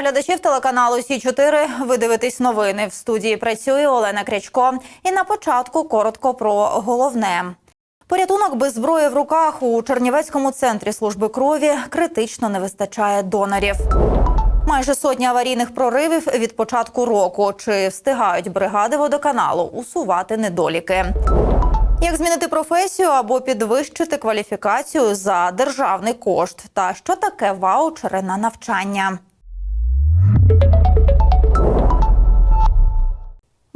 Глядачів телеканалу Сі 4 Ви дивитесь новини. В студії працює Олена Крячко. І на початку коротко про головне. Порятунок без зброї в руках у Чернівецькому центрі служби крові критично не вистачає донорів. Майже сотні аварійних проривів від початку року. Чи встигають бригади водоканалу усувати недоліки? Як змінити професію або підвищити кваліфікацію за державний кошт? Та що таке ваучери на навчання?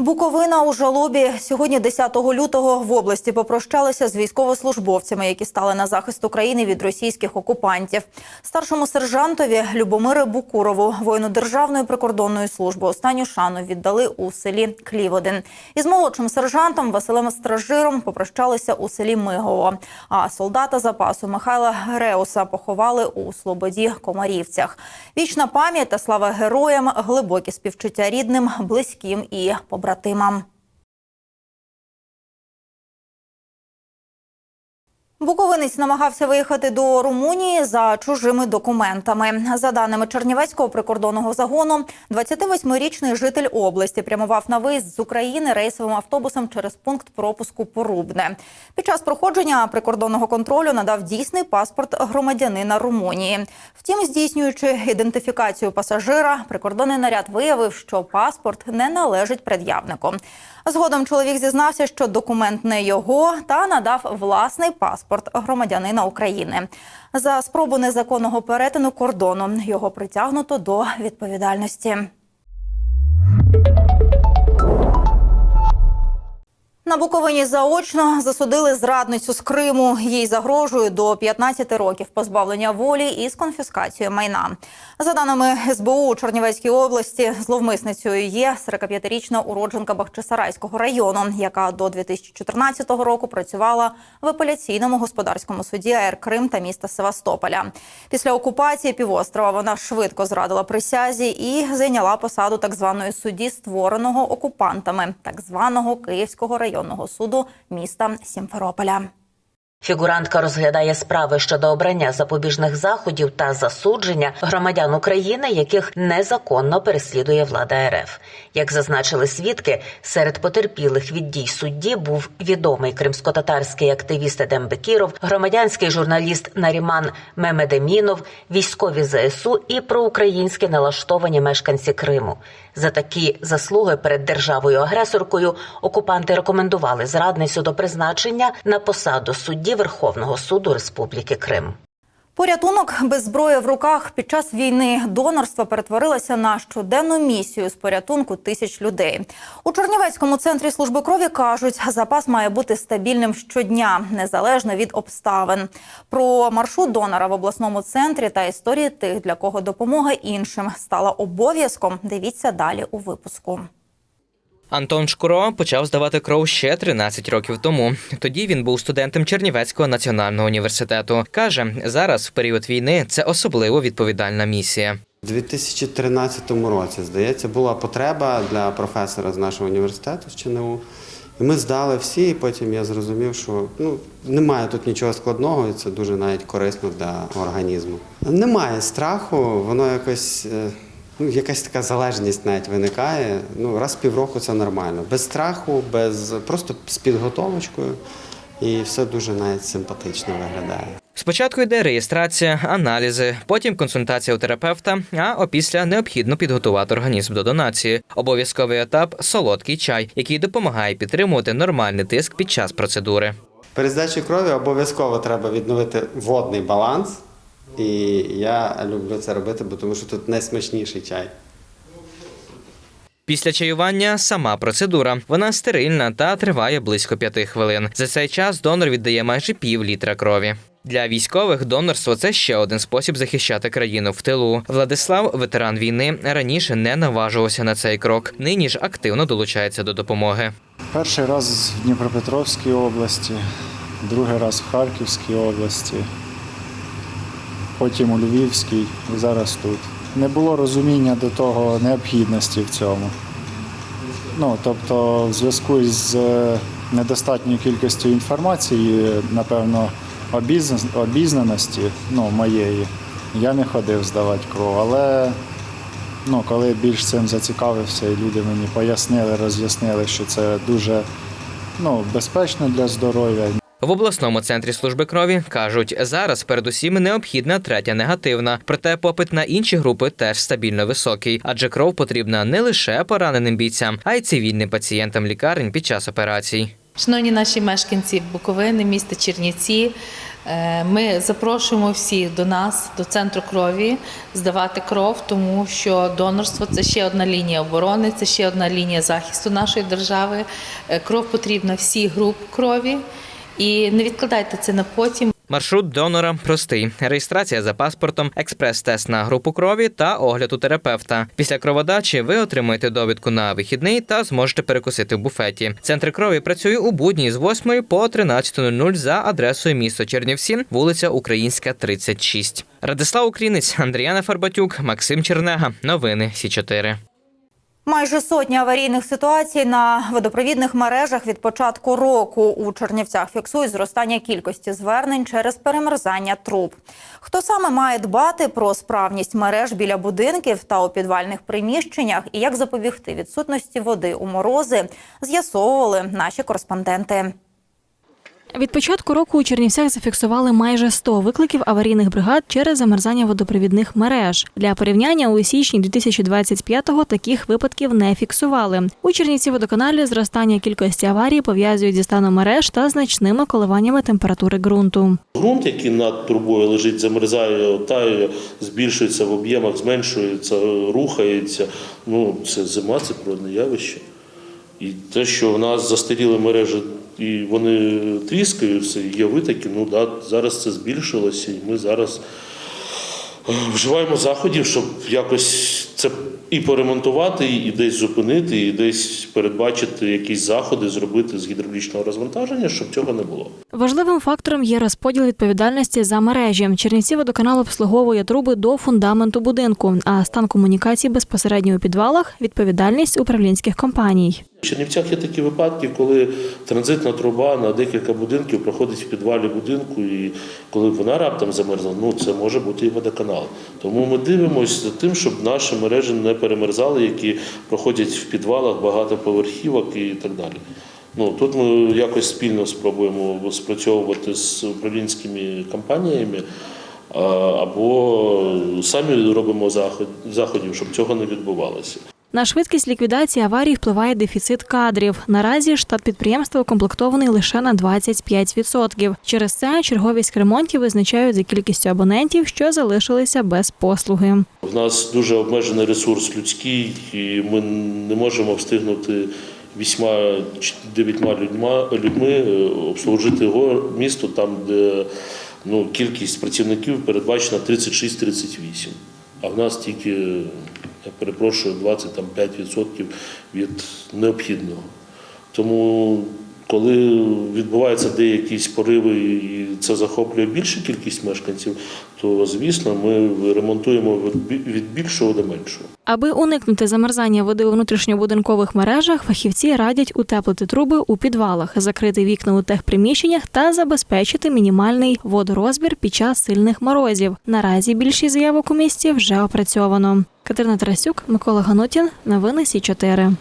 Буковина у жалобі сьогодні, 10 лютого, в області попрощалися з військовослужбовцями, які стали на захист України від російських окупантів. Старшому сержантові Любомире Букурову, воїну Державної прикордонної служби, останню шану віддали у селі Кліводин. Із молодшим сержантом Василем Стражиром попрощалися у селі Мигово. А солдата запасу Михайла Греуса поховали у Слободі Комарівцях. Вічна пам'ять та слава героям, глибокі співчуття рідним, близьким і побратимам побратимам. Буковинець намагався виїхати до Румунії за чужими документами. За даними Чернівецького прикордонного загону, 28-річний житель області прямував на виїзд з України рейсовим автобусом через пункт пропуску Порубне. Під час проходження прикордонного контролю надав дійсний паспорт громадянина Румунії. Втім, здійснюючи ідентифікацію пасажира, прикордонний наряд виявив, що паспорт не належить пред'явнику. Згодом чоловік зізнався, що документ не його, та надав власний паспорт громадянина України. За спробу незаконного перетину кордону його притягнуто до відповідальності. На Буковині заочно засудили зрадницю з Криму. Їй загрожує до 15 років позбавлення волі із конфіскацією майна. За даними СБУ у Чернівецькій області, зловмисницею є 45-річна уродженка Бахчисарайського району, яка до 2014 року працювала в апеляційному господарському суді АР Крим та міста Севастополя. Після окупації півострова вона швидко зрадила присязі і зайняла посаду так званої судді, створеного окупантами, так званого Київського району районного суду міста Сімферополя. Фігурантка розглядає справи щодо обрання запобіжних заходів та засудження громадян України, яких незаконно переслідує влада РФ. Як зазначили свідки, серед потерпілих від дій судді був відомий кримсько-татарський активіст Едем Бекіров, громадянський журналіст Наріман Мемедемінов, військові ЗСУ і проукраїнські налаштовані мешканці Криму. За такі заслуги перед державою агресоркою окупанти рекомендували зрадницю до призначення на посаду судді Верховного суду Республіки Крим. Порятунок без зброї в руках під час війни донорство перетворилося на щоденну місію з порятунку тисяч людей. У Чернівецькому центрі служби крові кажуть, запас має бути стабільним щодня, незалежно від обставин. Про маршрут донора в обласному центрі та історії тих, для кого допомога іншим стала обов'язком. Дивіться далі у випуску. Антон Шкуро почав здавати кров ще 13 років тому. Тоді він був студентом Чернівецького національного університету. Каже, зараз в період війни це особливо відповідальна місія. У 2013 році, здається, була потреба для професора з нашого університету з ЧНУ. І ми здали всі, і потім я зрозумів, що ну, немає тут нічого складного, і це дуже навіть корисно для організму. Немає страху, воно якось. Ну, якась така залежність навіть виникає. Ну, раз в півроку це нормально. Без страху, без просто з підготовочкою, і все дуже навіть симпатично виглядає. Спочатку йде реєстрація, аналізи, потім консультація у терапевта, а опісля необхідно підготувати організм до донації. Обов'язковий етап солодкий чай, який допомагає підтримувати нормальний тиск під час процедури. Перед здачею крові обов'язково треба відновити водний баланс. І я люблю це робити, бо тому що тут найсмачніший чай. Після чаювання сама процедура. Вона стерильна та триває близько п'яти хвилин. За цей час донор віддає майже пів літра крові. Для військових донорство це ще один спосіб захищати країну в тилу. Владислав, ветеран війни, раніше не наважувався на цей крок. Нині ж активно долучається до допомоги. Перший раз в Дніпропетровській області, другий раз в Харківській області потім у Львівській і зараз тут. Не було розуміння до того необхідності в цьому. Ну, тобто, в зв'язку з недостатньою кількістю інформації, напевно, обізнаності ну, моєї, я не ходив здавати кров, але Ну, коли більш цим зацікавився, і люди мені пояснили, роз'яснили, що це дуже ну, безпечно для здоров'я. В обласному центрі служби крові кажуть, зараз передусім необхідна третя негативна, проте попит на інші групи теж стабільно високий, адже кров потрібна не лише пораненим бійцям, а й цивільним пацієнтам лікарень під час операцій. Шановні наші мешканці Буковини, міста Чернівці, е, ми запрошуємо всіх до нас, до центру крові, здавати кров, тому що донорство це ще одна лінія оборони, це ще одна лінія захисту нашої держави. Е, Кров потрібна всіх груп крові. І не відкладайте це на потім. Маршрут донора простий: реєстрація за паспортом, експрес-тест на групу крові та огляд у терапевта. Після кроводачі ви отримаєте довідку на вихідний та зможете перекусити в буфеті. Центр крові працює у будні з 8 по 13.00 за адресою місто Чернівці, вулиця Українська, 36. Радислав Українець, Андріана Фарбатюк, Максим Чернега. Новини Сі 4 Майже сотні аварійних ситуацій на водопровідних мережах від початку року у Чернівцях фіксують зростання кількості звернень через перемерзання труб. Хто саме має дбати про справність мереж біля будинків та у підвальних приміщеннях і як запобігти відсутності води у морози, з'ясовували наші кореспонденти. Від початку року у Чернівцях зафіксували майже 100 викликів аварійних бригад через замерзання водопровідних мереж. Для порівняння у січні 2025-го таких випадків не фіксували. У Чернівці водоканалі зростання кількості аварій пов'язують зі станом мереж та значними коливаннями температури ґрунту. Ґрунт, який над трубою лежить, замерзає, тає, збільшується в об'ємах, зменшується, рухається. Ну, це зима, це природне явище. І те, що в нас застаріли мережі і вони тріскаються, є витоки, ну да, зараз це збільшилося, і ми зараз е, вживаємо заходів, щоб якось це і поремонтувати, і десь зупинити, і десь передбачити якісь заходи, зробити з гідравлічного розвантаження, щоб цього не було. Важливим фактором є розподіл відповідальності за мережі. Чернівці водоканал обслуговує труби до фундаменту будинку, а стан комунікацій безпосередньо у підвалах відповідальність управлінських компаній. В Чернівцях є такі випадки, коли транзитна труба на декілька будинків проходить в підвалі будинку, і коли вона раптом замерзла, ну це може бути і водоканал. Тому ми дивимося за тим, щоб наші мережі не перемерзали, які проходять в підвалах багатоповерхівок і так далі. Ну тут ми якось спільно спробуємо спрацьовувати з управлінськими компаніями. Або самі робимо заходів, щоб цього не відбувалося. На швидкість ліквідації аварій впливає дефіцит кадрів. Наразі штат підприємства укомплектований лише на 25%. Через це черговість ремонтів визначають за кількістю абонентів, що залишилися без послуги. У нас дуже обмежений ресурс людський, і ми не можемо встигнути вісьма чи дев'ятьма людьми е, обслужити його місто там, де ну, кількість працівників передбачена 36-38. А в нас тільки, я перепрошую, 25% від необхідного. Тому коли відбуваються деякі пориви і це захоплює більшу кількість мешканців, то звісно ми ремонтуємо від більшого до меншого. Аби уникнути замерзання води у внутрішньобудинкових мережах, фахівці радять утеплити труби у підвалах, закрити вікна у техприміщеннях та забезпечити мінімальний водорозбір під час сильних морозів. Наразі більшість заявок у місті вже опрацьовано. Катерина Тарасюк, Микола Ганутін. Новини Сі 4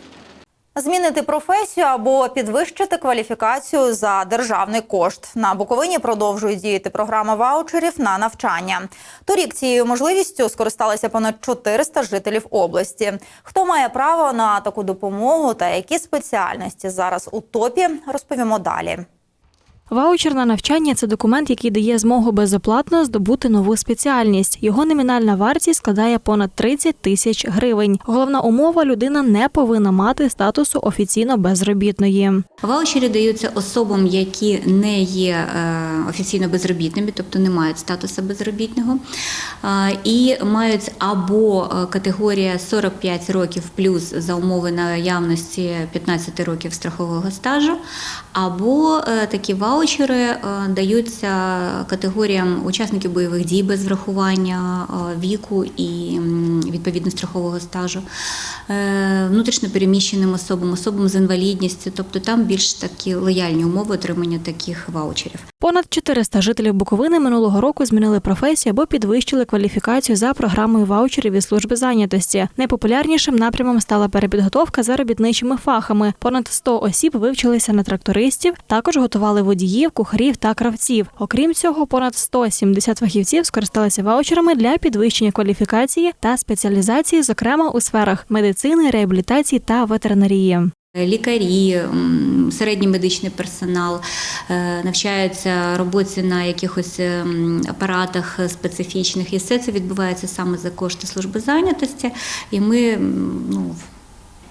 Змінити професію або підвищити кваліфікацію за державний кошт. На Буковині продовжує діяти програма ваучерів на навчання. Торік цією можливістю скористалися понад 400 жителів області. Хто має право на таку допомогу та які спеціальності зараз у топі, розповімо далі. Ваучер на навчання це документ, який дає змогу безоплатно здобути нову спеціальність. Його номінальна вартість складає понад 30 тисяч гривень. Головна умова людина не повинна мати статусу офіційно безробітної. Ваучери даються особам, які не є е, офіційно безробітними, тобто не мають статусу безробітного, е, і мають або е, категорія 45 років плюс за умови наявності 15 років страхового стажу, або такі ваучери е, даються категоріям учасників бойових дій без врахування е, віку і відповідно страхового стажу, внутрішньопереміщеним внутрішньо переміщеним особам, особам з інвалідністю, тобто там більш такі лояльні умови отримання таких ваучерів. Понад 400 жителів Буковини минулого року змінили професію або підвищили кваліфікацію за програмою ваучерів від служби зайнятості. Найпопулярнішим напрямом стала перепідготовка за робітничими фахами. Понад 100 осіб вивчилися на трактористів, також готували водіїв, кухарів та кравців. Окрім цього, понад 170 фахівців скористалися ваучерами для підвищення кваліфікації та спеціалізації, зокрема у сферах медицини, реабілітації та ветеринарії. Лікарі, середній медичний персонал е, навчаються роботі на якихось ем, апаратах специфічних, і все це відбувається саме за кошти служби зайнятості. І ми ну,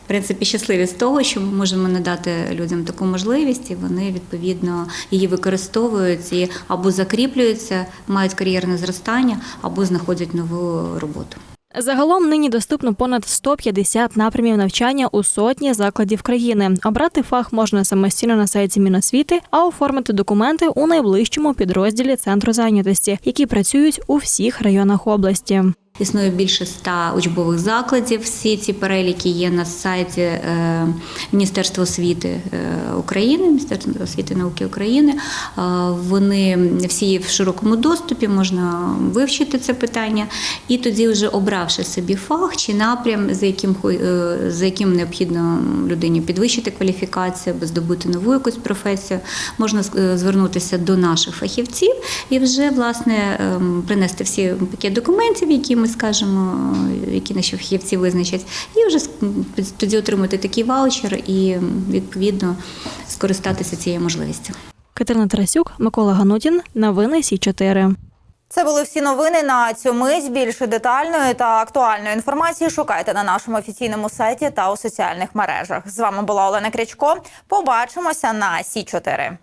в принципі щасливі з того, що ми можемо надати людям таку можливість, і вони відповідно її використовують і або закріплюються, мають кар'єрне зростання, або знаходять нову роботу. Загалом нині доступно понад 150 напрямів навчання у сотні закладів країни. Обрати фах можна самостійно на сайті Міносвіти, а оформити документи у найближчому підрозділі центру зайнятості, які працюють у всіх районах області. Існує більше ста учбових закладів. Всі ці переліки є на сайті е, Міністерства освіти е, України, Міністерства освіти і науки України. Е, Вони всі є в широкому доступі, можна вивчити це питання, і тоді, вже обравши собі фах чи напрям, за яким за яким необхідно людині підвищити кваліфікацію або здобути нову якусь професію, можна звернутися до наших фахівців і вже власне ем, принести всі пакет документів, які ми скажемо, які наші фахівці визначать, і вже тоді отримати такий ваучер і відповідно скористатися цією можливістю. Катерина Тарасюк, Микола Ганутін. Новини Сі 4 Це були всі новини на цю мить. Більше детальної та актуальної інформації шукайте на нашому офіційному сайті та у соціальних мережах. З вами була Олена Крячко. Побачимося на Сі 4